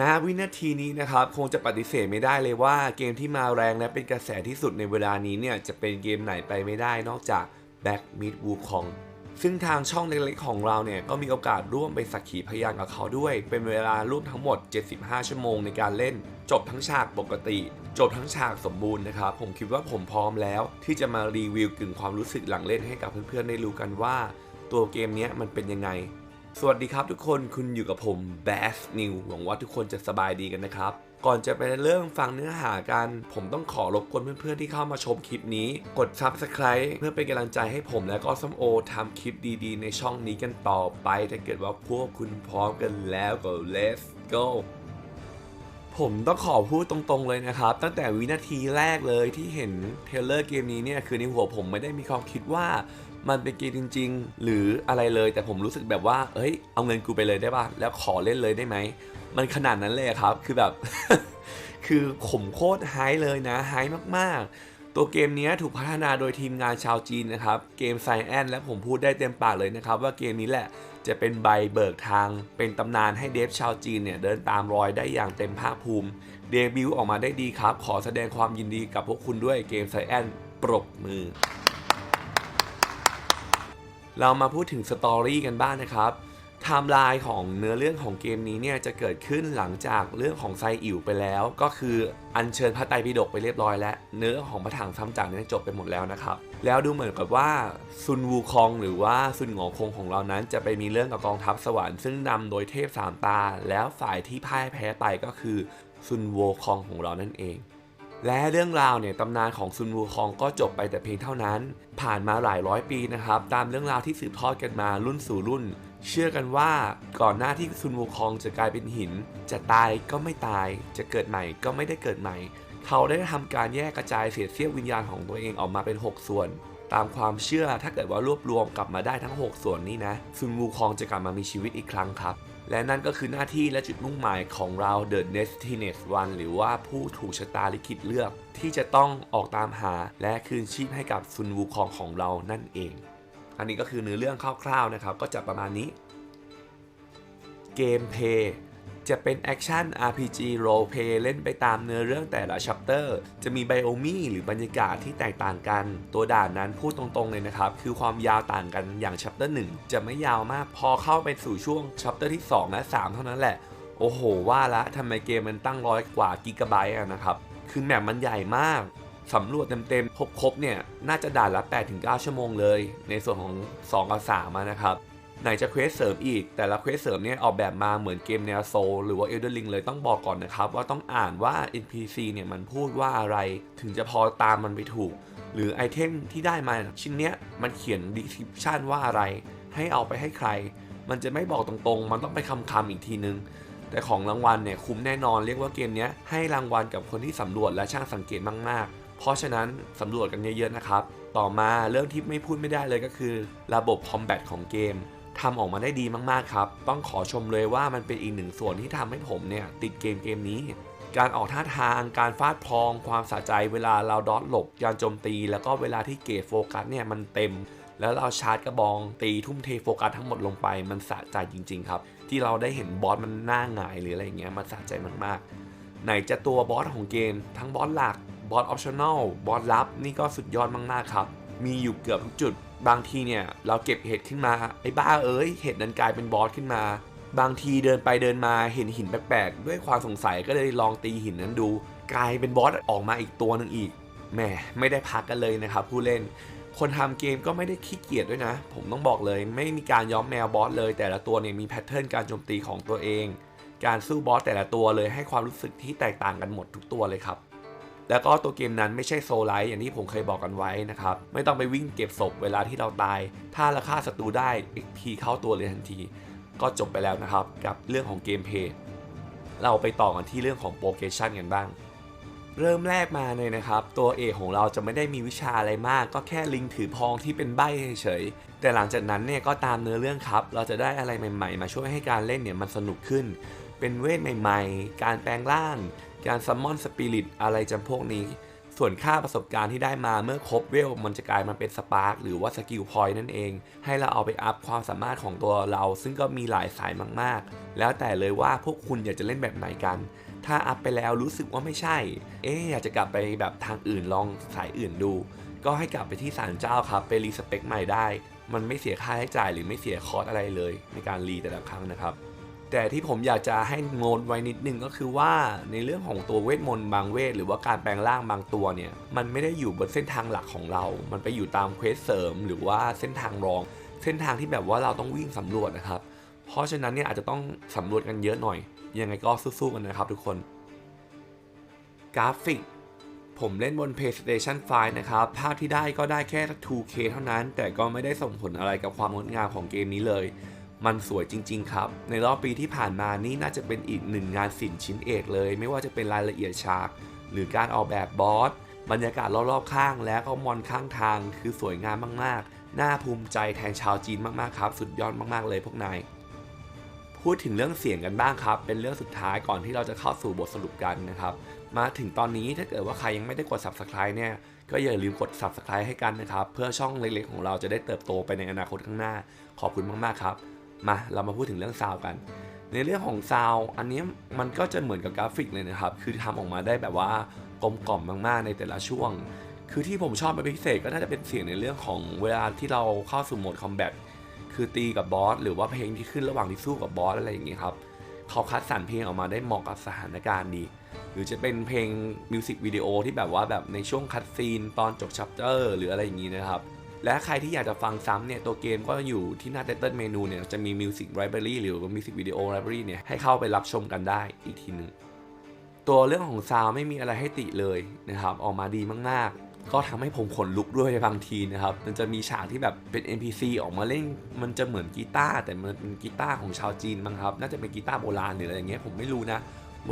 ณวินาทีนี้นะครับคงจะปฏิเสธไม่ได้เลยว่าเกมที่มาแรงและเป็นกระแสที่สุดในเวลานี้เนี่ยจะเป็นเกมไหนไปไม่ได้นอกจาก Back Meet Wukong ซึ่งทางช่องเล็กๆของเราเนี่ยก็มีโอกาสร่วมไปสักขีพยานกับเขาด้วย เป็นเวลาร่วมทั้งหมด 75 ชั่วโมงในการเล่น จบทั้งฉากปกติ จบทั้งฉากสมบูรณ์นะครับผมคิดว่าผมพร้อมแล้ว ที่จะมารีวิวกึ่งความรู้สึกหลังเล่นให้กับเพื่อนๆได้รู้กันว่า ตัวเกมนี้มันเป็นยังไง สวัสดีครับทุกคนคุณอยู่กับผม Bass New หวังว่าทุกคนจะสบายดีกันนะครับ ก่อนจะไปเริ่มฟังเนื้อหากัน ผมต้องขอรบกวนเพื่อนๆที่เข้ามาชมคลิปนี้ กด Subscribe เพื่อเป็นกำลังใจให้ผมและก็ส้มโอทำคลิปดีๆ ในช่องนี้กันต่อไป ถ้าเกิดว่าพวกคุณพร้อมกันแล้วก็ let's go ผมต้องขอพูดตรงๆเลยนะครับ ตั้งแต่วินาทีแรกเลยที่เห็นเทเลอร์เกมนี้เนี่ยคือในหัวผมไม่ได้มีความคิดว่า มันเป็นเกมจริง ๆ หรืออะไรเลย แต่ผมรู้สึกแบบว่าเอ้ยเอาเงินกูไปเลยได้ป่ะแล้วขอเล่นเลยได้ไหมมันขนาดนั้นเลยครับคือแบบ คือขมโคตรไฮเลยนะไฮมากๆ ตัวเกมนี้ถูกพัฒนาโดยทีมงานชาวจีนนะครับเกมไซแอนและผมพูดได้เต็มปากเลยนะครับ ว่าเกมนี้แหละจะเป็นใบเบิกทาง เป็นตำนานให้เดฟชาวจีนเนี่ยเดินตามรอยได้อย่างเต็มภาคภูมิ เดบิวต์ออกมาได้ดีครับ ขอแสดงความยินดีกับพวกคุณด้วยเกมไซแอนปรบมือ เรามาพูดถึงสตอรี่กันบ้างนะครับไทม์ไลน์ของเนื้อเรื่องของเกมนี้เนี่ยจะเกิดขึ้นหลังจากเรื่องของไซอิ๋วไปแล้ว ก็คืออัญเชิญพระไตรปิฎกไปเรียบร้อยแล้ว เนื้อของพระถังซ้ำจักรเนี่ยจบไปหมดแล้วนะครับ แล้วดูเหมือนกับว่าซุนวูคองหรือว่าซุนหงอคงของเรานั้น จะไปมีเรื่องกับกองทัพสวรรค์ซึ่งนำโดยเทพสามตา แล้วฝ่ายที่พ่ายแพ้ไปก็คือซุนโวคองของเรานั่นเอง และเรื่องราวเนี่ยตำนานของซุนวูคองก็จบไปแต่เพียงเท่านั้น ผ่านมาหลายร้อยปีนะครับ ตามเรื่องราวที่สืบทอดกันมารุ่นสู่รุ่น เชื่อกันว่าก่อนหน้าที่ซุนวูคองจะกลายเป็นหิน จะตายก็ไม่ตาย จะเกิดใหม่ก็ไม่ได้เกิดใหม่ เขาได้ทำการแยกกระจายเศษเสี้ยววิญญาณของตัวเองออกมาเป็น 6 ส่วน ตามความเชื่อถ้าเกิดว่ารวบรวมกลับมาได้ทั้ง 6 ส่วนนี้นะซุนวูคองจะกลับมามีชีวิตอีกครั้งครับ และนั่นก็คือหน้าที่และจุดมุ่งหมายของเรา The Destined One หรือว่าผู้ถูกชะตาลิขิตเลือก ที่จะต้องออกตามหาและคืนชีพให้กับซุนวูคองของเรานั่นเอง อันนี้ก็คือเนื้อเรื่องคร่าวๆนะครับ ก็จะประมาณนี้ เกมเพย์ จะเป็นแอคชั่น RPG Role Play เล่นไปตามเนื้อเรื่องแต่ละชัปเตอร์ จะมีไบโอมีหรือบรรยากาศที่แตกต่างกัน ตัวด่านนั้นพูดตรงๆเลยนะครับ คือความยาวต่างกันอย่างชัปเตอร์1จะไม่ยาวมาก พอเข้าไปสู่ช่วงชัปเตอร์ที่ 2 และ 3 เท่านั้นแหละ โอ้โห ว่าละทำไมเกมมันตั้งร้อยกว่ากิกะไบต์นะครับ คือแมปมันใหญ่มากสำรวจเต็มๆครบๆเนี่ย น่าจะด่านละ 8-9 ชั่วโมงเลย ในส่วนของ 2 กับ3นะครับ ไหนจะเควสเสริมอีก แต่ละเควสเสริมเนี่ยออกแบบมาเหมือนเกมแนวโซลหรือว่า Elden Ring เลยต้องบอกก่อนนะครับว่าต้องอ่านว่า NPC เนี่ยมันพูดว่าอะไร ถึงจะพอตามมันไปถูก หรือไอเทมที่ได้มาชิ้นเนี้ยมันเขียน description ว่าอะไร ให้เอาไปให้ใคร มันจะไม่บอกตรงๆ มันต้องไปคำคำๆอีกทีนึงแต่ของรางวัลเนี่ยคุ้มแน่นอนเรียกว่าเกมเนี้ยให้รางวัลกับคนที่สำรวจและช่างสังเกตมากๆ เพราะฉะนั้นสำรวจกันเยอะๆนะครับ ต่อมาเรื่องที่ไม่พูดไม่ได้เลยก็คือ ระบบคอมแบทของเกม ทำออกมาได้ดีมากๆครับ ต้องขอชมเลยว่ามันเป็นอีกหนึ่งส่วนที่ทำให้ผมเนี่ยติดเกมเกมนี้ การออกท่าทาง การฟาดพลอง ความสะใจเวลาเราดอทหลบการโจมตี แล้วก็เวลาที่เกตโฟกัสเนี่ยมันเต็ม แล้วเราชาร์จกระบองตีทุ่มเทโฟกัสทั้งหมดลงไป มันสะใจจริง ๆ ครับ ที่เราได้เห็นบอสมันหน้าหงายหรืออะไรอย่างเงี้ยมันสะใจมากๆ ไหนจะตัวบอสของเกม ทั้งบอสหลักบอสออปชั่นอลบอสลับนี่ก็สุดยอดมากๆครับมีอยู่เกือบทุกจุด บางทีเนี่ยเราเก็บเห็ดขึ้นมาไอ้บ้าเอ้ยเห็ดนั้นกลายเป็นบอสขึ้นมา บางทีเดินไปเดินมาเห็นหินแปลกๆด้วยความสงสัยก็เลยลองตีหินนั้นดู กลายเป็นบอสออกมาอีกตัวหนึ่งอีกแหมไม่ได้พักกันเลยนะครับผู้เล่น คนทำเกมก็ไม่ได้ขี้เกียจด้วยนะ ผมต้องบอกเลย ไม่มีการย้อมแมวบอสเลย แต่ละตัวเนี่ยมีแพทเทิร์นการโจมตีของตัวเอง การสู้บอสแต่ละตัวเลยให้ความรู้สึกที่แตกต่างกันหมดทุกตัวเลยครับ แล้วก็ตัวเกมนั้นไม่ใช่โซลไลท์อย่างที่ผมเคยบอกกันไว้นะครับ ไม่ต้องไปวิ่งเก็บศพเวลาที่เราตาย ถ้าเราฆ่าศัตรูได้ XP เข้าตัวเลยทันที ก็จบไปแล้วนะครับ กับเรื่องของเกมเพย์เราไปต่อกันที่เรื่องของโปรเกชันกันบ้าง เริ่มแรกมาเลยนะครับ ตัวเอกของเราจะไม่ได้มีวิชาอะไรมาก ก็แค่ลิงถือพองที่เป็นใบเฉยๆแต่หลังจากนั้นเนี่ยก็ตามเนื้อเรื่องครับ เราจะได้อะไรใหม่ๆ มาช่วยให้การเล่นเนี่ยมันสนุกขึ้นเป็นเวทใหม่ ๆ การแปลงร่าง การซัมมอนสปิริตอะไรจำพวกนี้ ส่วนค่าประสบการณ์ที่ได้มาเมื่อครบเวลมันจะกลายมาเป็นสปาร์กหรือว่าสกิลพอยต์นั่นเอง ให้เราเอาไปอัพความสามารถของตัวเรา ซึ่งก็มีหลายสายมากๆ แล้วแต่เลยว่าพวกคุณอยากจะเล่นแบบไหนกัน ถ้าอัพไปแล้วรู้สึกว่าไม่ใช่ เอ๊อยากจะกลับไปแบบทางอื่นลองสายอื่นดู ก็ให้กลับไปที่ศาลเจ้าครับไปรีสเปคใหม่ได้ มันไม่เสียค่าใช้จ่ายหรือไม่เสียคอร์สอะไรเลย ในการรีแต่ละครั้งนะครับ แต่ที่ผมอยากจะให้โน้ตไว้นิดนึงก็คือว่าในเรื่องของตัวเวทมนต์บางเวท หรือว่าการแปลงร่างบางตัวเนี่ย มันไม่ได้อยู่บนเส้นทางหลักของเรา มันไปอยู่ตามเควสเสริม หรือว่าเส้นทางรอง เส้นทางที่แบบว่าเราต้องวิ่งสำรวจนะครับ เพราะฉะนั้นเนี่ยอาจจะต้องสำรวจกันเยอะหน่อย ยังไงก็สู้ๆกันนะครับทุกคน กราฟิก ผมเล่นบน PlayStation 5 นะครับ ภาพที่ได้ก็ได้แค่ 2K เท่านั้น แต่ก็ไม่ได้ส่งผลอะไรกับความงดงามของเกมนี้เลย มันสวยจริง ๆ ครับ ในรอบปีที่ผ่านมานี่น่าจะเป็นอีกหนึ่งงานศิลป์ชิ้นเอกเลย ไม่ว่าจะเป็นรายละเอียดฉาก หรือการออกแบบบอส บรรยากาศรอบๆข้างและก็มอนข้างทางคือสวยงามมากๆ น่าภูมิใจแทนชาวจีนมากๆครับ สุดยอดมากๆเลยพวกนาย พูดถึงเรื่องเสียงกันบ้างครับ เป็นเรื่องสุดท้ายก่อนที่เราจะเข้าสู่บทสรุปกันนะครับ มาถึงตอนนี้ถ้าเกิดว่าใครยังไม่ได้กด subscribe เนี่ยก็อย่าลืมกด subscribe ให้กันนะครับ เพื่อช่องเล็กๆ ของเราจะได้เติบโตไปในอนาคตข้างหน้า ขอบคุณมากๆครับ มาเรามาพูดถึงเรื่องซาวกัน ในเรื่องของซาวอันนี้มันก็จะเหมือนกับกราฟิกเลยนะครับ คือทำออกมาได้แบบว่ากลมกล่อมมากๆในแต่ละช่วง คือที่ผมชอบเป็นพิเศษก็น่าจะเป็นเสียงในเรื่องของเวลาที่เราเข้าสู่โหมดคอมแบทคือตีกับบอสหรือว่าเพลงที่ขึ้นระหว่างที่สู้กับบอสอะไรอย่างเงี้ยครับเขาคัดสรรเพลงออกมาได้เหมาะกับสถานการณ์ดี หรือจะเป็นเพลงมิวสิกวิดีโอที่แบบว่าแบบในช่วงคัดซีนตอนจบชัปเตอร์หรืออะไรอย่างงี้นะครับ และใครที่อยากจะฟังซ้ำเนี่ยตัวเกมก็อยู่ที่หน้า Title Menu เนี่ยจะมี Music Library หรือ Music Video Library เนี่ยให้เข้าไปรับชมกันได้อีกทีหนึ่งตัวเรื่องของซาวไม่มีอะไรให้ติเลยนะครับออกมาดีมากๆ ก็ทำให้ผมขนลุกด้วยบางทีนะครับ มันจะมีฉากที่แบบเป็น NPC ออกมาเล่น มันจะเหมือนกีตาร์แต่มันเป็นกีตาร์ของชาวจีนมั้งครับ น่าจะเป็นกีตาร์โบราณหรืออะไรอย่างเงี้ยผมไม่รู้นะ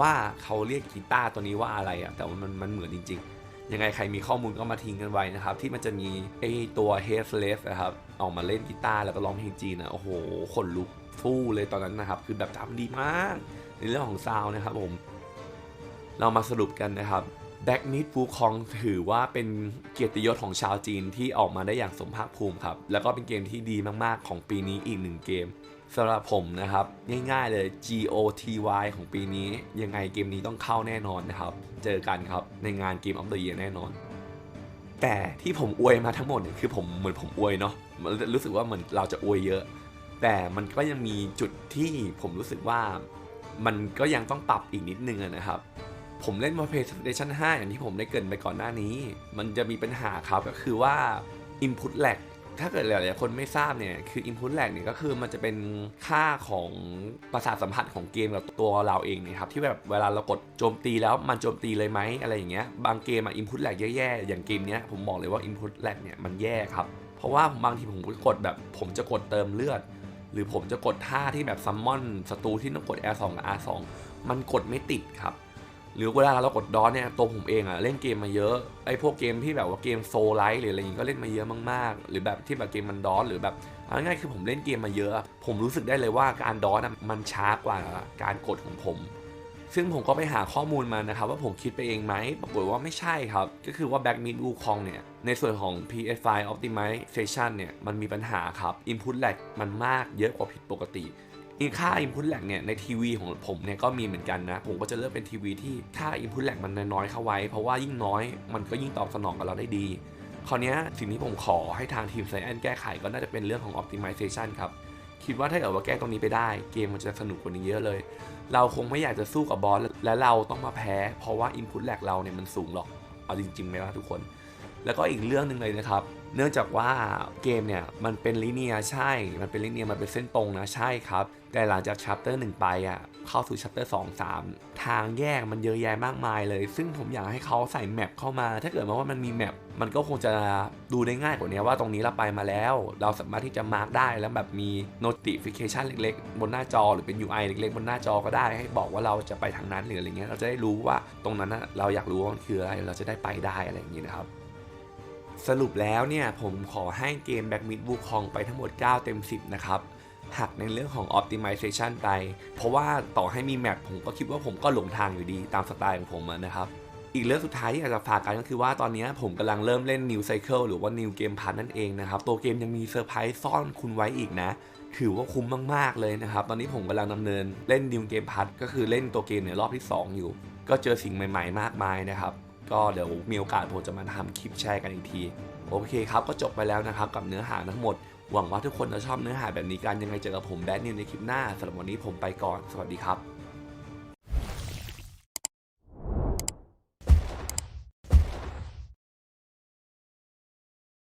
ว่าเขาเรียกกีตาร์ตัวนี้ว่าอะไรอะแต่ว่ามันมันเหมือนจริง ๆ ยังไงใครมีข้อมูลก็มาทิ้งกันไว้นะครับ ที่มันจะมีไอตัว Headless นะครับออกมาเล่นกีตาร์แล้วก็ร้องเพลงจีนนะโอ้โหขนลุกฟู่เลยตอนนั้นนะครับ คือแบบทำดีมาก ในเรื่องของซาวนะครับผม เรามาสรุปกันนะครับแบ็กมิดฟูคองถือว่าเป็นเกียรติยศของชาวจีนที่ออกมาได้อย่างสมภาคภูมิครับ แล้วก็เป็นเกมที่ดีมากๆของปีนี้อีกหนึ่งเกม สำหรับผมนะครับ ง่ายๆเลย GOTY ของปีนี้ ยังไงเกมนี้ต้องเข้าแน่นอนนะครับ เจอกันครับในงานเกมออฟเดอะเยียแน่นอน แต่ที่ผมอวยมาทั้งหมดเนี่ยคือผมเหมือนผมอวยเนาะรู้สึกว่าเหมือนเราจะอวยเยอะ แต่มันก็ยังมีจุดที่ผมรู้สึกว่ามันก็ยังต้องปรับอีกนิดนึงนะครับ ผมเล่นมา PlayStation 5 อย่างที่ผมได้เกรินไปก่อนหน้านี้ มันจะมีปัญหาครับก็คือว่า Input lag ถ้าเกิดหลายๆคนไม่ทราบเนี่ย คือ Input lag เนี่ยก็คือมันจะเป็นค่าของประสาทสัมผัสของเกมกับตัวเราเองนะครับ ที่แบบเวลาเรากดโจมตีแล้วมันโจมตีเลยไหมอะไรอย่างเงี้ย บางเกมอะ Input lag แย่ๆ อย่างเกมเนี้ยผมบอกเลยว่า Input lag เนี่ยมันแย่ครับ เพราะว่าบางทีผมกดแบบผมจะกดเติมเลือด หรือผมจะกดท่าที่แบบซัมมอนศัตรูที่ต้องกด R2 กับ R2 มันกดไม่ติดครับ หรือเวลาเรากดดอนเนี่ยตัวผมเองอะเล่นเกมมาเยอะไอ้พวกเกมที่แบบว่าเกมโซลไลท์หรืออะไรอย่างงี้ก็เล่นมาเยอะมากๆ หรือแบบที่แบบเกมมันดอนหรือแบบเอาง่ายคือผมเล่นเกมมาเยอะ ผมรู้สึกได้เลยว่าการดอนอะมันช้ากว่าการกดของผม ซึ่งผมก็ไปหาข้อมูลมานะครับว่าผมคิดไปเองไหมปรากฏว่าไม่ใช่ครับ ก็คือว่า Back Mid Wukong เนี่ยในส่วนของ PS5 Optimization เนี่ยมันมีปัญหาครับ Input lag มันมากเยอะกว่าผิดปกติ อีกค่า Input lag เนี่ยในทีวีของผมเนี่ยก็มีเหมือนกันนะ ผมก็จะเลือกเป็นทีวีที่ค่า Input lag มันน้อยเข้าไว้ เพราะว่ายิ่งน้อยมันก็ยิ่งตอบสนองกับเราได้ดีคราวนี้สิ่งที่ผมขอให้ทางทีมไซแอนแก้ไขก็น่าจะเป็นเรื่องของ Optimization ครับ คิดว่าถ้าเกิดว่าแก้ตรงนี้ไปได้ เกมมันจะสนุกกว่านี้เยอะเลย เราคงไม่อยากจะสู้กับบอสและเราต้องมาแพ้ เพราะว่า Input lag เราเนี่ยมันสูงหรอกเอาจริงๆไหมล่ะทุกคน แล้วก็อีกเรื่องหนึ่งเลยนะครับ เนื่องจากว่าเกมเนี่ยมันเป็นลิเนียใช่ มันเป็นลิเนียมันเป็นเส้นตรงนะใช่ครับ แต่หลังจากชัปเตอร์หนึ่งไปอะเข้าสู่ชัปเตอร์สองสามทางแยกมันเยอะแยะมากมายเลย ซึ่งผมอยากให้เขาใส่แมปเข้ามา ถ้าเกิดมาว่ามันมีแมปมันก็คงจะดูได้ง่ายกว่านี้ว่าตรงนี้เราไปมาแล้ว เราสามารถที่จะมาร์กได้แล้วแบบมี notification เล็กๆ บนหน้าจอหรือเป็น UI เล็กๆ บนหน้าจอก็ได้ ให้บอกว่าเราจะไปทางนั้นหรืออะไรเงี้ยเราจะได้รู้ว่าตรงนั้นเราอยากรู้ว่ามันคืออะไรเราจะได้ไปได้อะไรอย่างนี้นะครับ สรุปแล้วเนี่ยผมขอให้เกม Back Mid Wukong ไปทั้งหมด 9 เต็ม 10 นะครับหักในเรื่องของ Optimization ไป เพราะว่าต่อให้มีแมปผมก็คิดว่าผมก็หลงทางอยู่ดีตามสไตล์ของผมนะครับ อีกเรื่องสุดท้ายที่อยากจะฝากกันก็คือว่าตอนนี้ผมกำลังเริ่มเล่น New Cycle หรือว่า New Game Pass นั่นเองนะครับ ตัวเกมยังมีเซอร์ไพรส์ซ่อนคุณไว้อีกนะ ถือว่าคุ้มมาก ๆ เลยนะครับ ตอนนี้ผมกำลังดำเนินเล่น New Game Pass ก็คือเล่นตัวเกมในรอบที่ 2 อยู่ ก็เจอสิ่งใหม่ ๆ มากมายนะครับ ก็เดี๋ยวมีโอกาสผมจะมาทำคลิปแชร์กันอีกที โอเคครับก็จบไปแล้วนะครับกับเนื้อหาทั้งหมด หวังว่าทุกคนจะชอบเนื้อหาแบบนี้กันยังไงเจอกับผมแบดนิวในคลิปหน้าสำหรับวันนี้ผมไปก่อนสวัสดีครับ